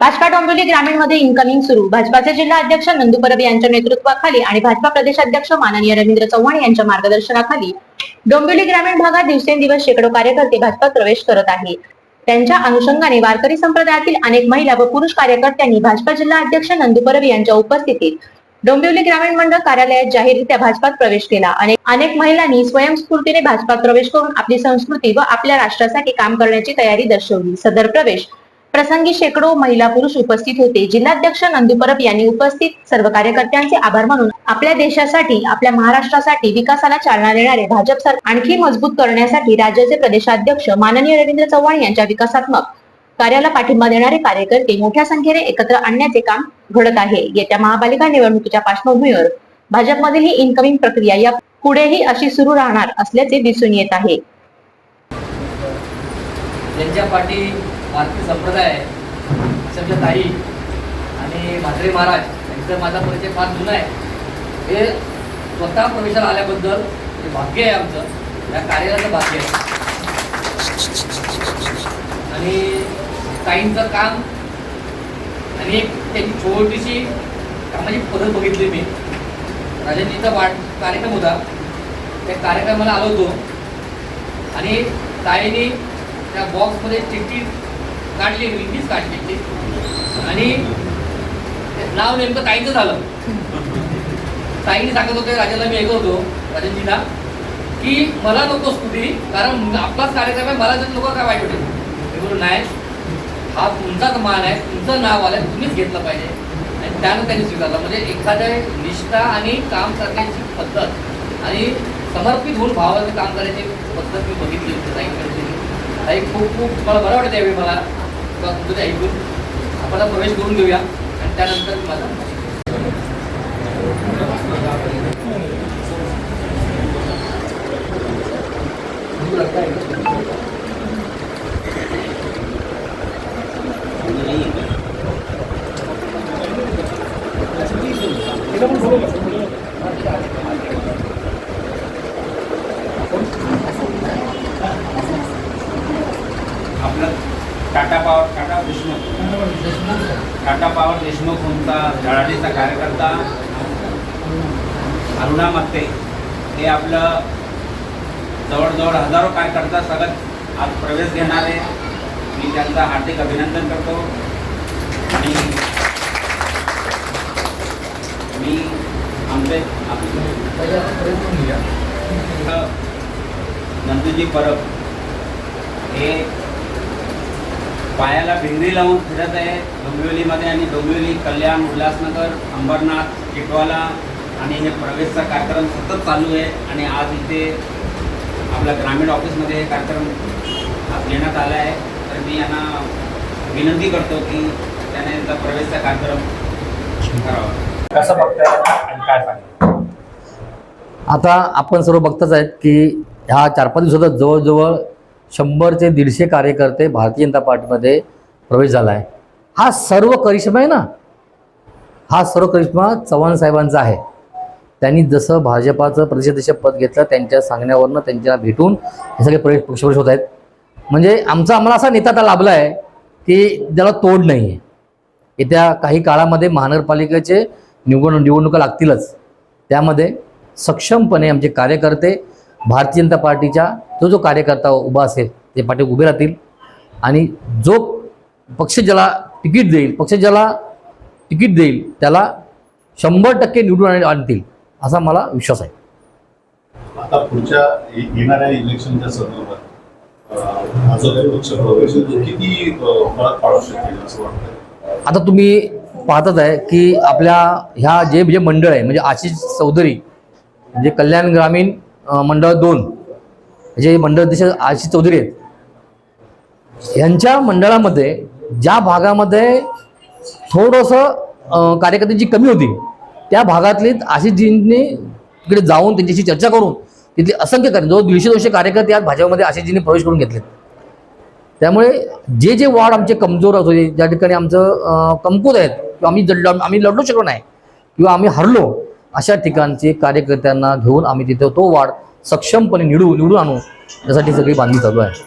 भाजपा डोंबिवली ग्रामीणमध्ये इनकमिंग सुरू. भाजपाचे जिल्हा अध्यक्ष नंदू परब यांच्या नेतृत्वाखाली आणि भाजपा प्रदेशाध्यक्ष माननीय रवींद्र चव्हाण यांच्या मार्गदर्शनाखाली डोंबिवली ग्रामीण भागात दिवसेंदिवस शेकडो कार्यकर्ते भाजपात प्रवेश करत आहे त्यांच्या अनुषंगाने वारकरी संप्रदायातील अनेक महिला व पुरुष कार्यकर्त्यांनी भाजपा जिल्हा अध्यक्ष नंदू परब यांच्या उपस्थितीत डोंबिवली ग्रामीण मंडळ कार्यालयात जाहीररित्या भाजपात प्रवेश केला. अनेक अनेक महिलांनी स्वयंस्फूर्तीने भाजपात प्रवेश करून आपली संस्कृती व आपल्या राष्ट्रासाठी काम करण्याची तयारी दर्शवली. सदर प्रवेश प्रसंगी शेकडो महिला पुरुष उपस्थित होते. जिल्हाध्यक्ष नंदू परब यांनी उपस्थित सर्व कार्यकर्त्यांचे आभार मानून आपल्या देशासाठी आपल्या महाराष्ट्रासाठी विकासाला चालना देणारे भाजप सरकार आणखी मजबूत करण्यासाठी राज्याचे प्रदेशाध्यक्ष माननीय रवींद्र चव्हाण यांच्या विकासात्मक कार्याला पाठिंबा देणारे कार्यकर्ते मोठ्या संख्येने एकत्र आणण्याचे काम घडत आहे. येत्या महापालिका निवडणुकीच्या पार्श्वभूमीवर भाजपमधील ही इन्कमिंग प्रक्रिया या पुढेही अशी सुरू राहणार असल्याचे दिसून येत आहे. ज्यांच्या पाठी भारतीय संप्रदाय आहे ताई आणि म्हात्रे महाराज यांचा माझा परिचय फार जुना आहे. हे स्वतः प्रवेशाला आल्याबद्दल हे भाग्य आहे आमचं. या कार्यालयाचं भाग्य आहे. आणि ताईंचं काम आणि एक त्यांची छोटीशी कामाची पद्धत बघितली मी. राजनीतीचा वाट कार्यक्रम होता. त्या कार्यक्रमाला आलो होतो. आणि ताईंनी त्या बॉक्समध्ये चिठ्ठी काढली मीच काढली ती आणि नाव नेमकं ताईचं झालं. ताईने सांगत होते राजाला मी ऐकत होतो राजनजीला की मला नको स्कूटी कारण आपलाच कार्यक्रम आहे मला जर नको काय वाईट वाटेल. मी नाही हा तुमचाच मान आहे तुमचं नाव आलं तुम्हीच घेतलं पाहिजे. आणि त्यानं त्यांनी स्वीकारलं. म्हणजे एखाद्या निष्ठा आणि काम करण्याची पद्धत आणि समर्पित होऊन भावाचं काम करायची पद्धत मी बघितली होती ताईंकडे ताई खूप खूप मला बरं वाटतं यावेळी मला किंवा तुमचं ते ऐकून आपण आता प्रवेश करून घेऊया आणि त्यानंतर माझा आपलं टाटा पॉवर टाटा देशमुख टाटा पॉवर देशमुख यांचा धडाडीचा कार्यकर्ता? अरुणा मत्ते. हे आपलं जवळजवळ हजारो कार्यकर्ता सगळं आज प्रवेश घेणार आहे. मी त्यांचं हार्दिक अभिनंदन करतो. आणि मी आमचे नंदूजी परब. हे पायाला भिंगरी लावून फिरत आहे. डोंबिवलीमध्ये आणि डोंबिवली कल्याण उल्हासनगर अंबरनाथ टिटवाला आणि हे प्रवेशचा कार्यक्रम सतत चालू आहे. आणि आज इथे आपल्या ग्रामीण ऑफिसमध्ये हे कार्यक्रम आज घेण्यात आला आहे. तर मी यांना विनंती करतो की त्याने यांचा प्रवेशचा कार्यक्रम करावा. कसं बघताय आणि काय सांगा आता आपण सर्व बघतच आहेत की ह्या चार पाच दिवसात जवळजवळ शंभर ते दीडशे कार्यकर्ते भारतीय जनता पार्टीमध्ये प्रवेश झाला आहे. हा सर्व करिश्मा आहे ना? हा सर्व करिश्मा चव्हाण साहेबांचा आहे. त्यांनी जसं भाजपाचं प्रदेशाध्यक्ष पद घेतलं त्यांच्या सांगण्यावरनं त्यांच्या भेटून हे सगळे प्रवेश पक्षप्रवेश होत आहेत. म्हणजे आमचा आम्हाला असा नेता आता लाभला आहे की ज्याला तोड नाही आहे येत्या काही काळामध्ये महानगरपालिकेचे निवडणूक निवडणुका लागतीलच. त्यामध्ये सक्षमपणे आमचे कार्यकर्ते भारतीय जनता पार्टीच्या जो जो कार्यकर्ता उभा असेल ते पाठी उभे राहतील. आणि जो पक्ष ज्याला तिकीट देईल पक्ष ज्याला तिकीट देईल त्याला शंभर टक्के निवडून आण- आणतील असा मला विश्वास आहे. आता पुढच्या येणाऱ्या इलेक्शनच्या संदर्भात आता तुम्ही पाहतच आहे की आपल्या ह्या जे जे मंडळ आहे म्हणजे आशिष चौधरी म्हणजे कल्याण ग्रामीण मंडळ दोन जे मंडळ अध्यक्ष आशिष चौधरी आहेत यांच्या मंडळामध्ये ज्या भागामध्ये थोडंसं कार्यकर्त्यांची कमी होती त्या भागातली आशिषजींनी तिकडे जाऊन त्यांच्याशी चर्चा करून तिथले असंख्य कार्य जवळ दीडशे दोनशे कार्यकर्ते आज भाजपमध्ये आशिषजींनी प्रवेश करून घेतले त्यामुळे जे जे वॉर्ड आमचे कमजोर होते ज्या ठिकाणी आमचं कमकुत आहेत किंवा आम्ही जड आम्ही लढलो शकलो नाही किंवा आम्ही हरलो अशा ठिकाणचे कार्यकर्त्यांना घेऊन आम्ही तिथे तो वाढ सक्षमपणे निवडू निवडून आणू यासाठी सगळी बांधणी चालू आहे.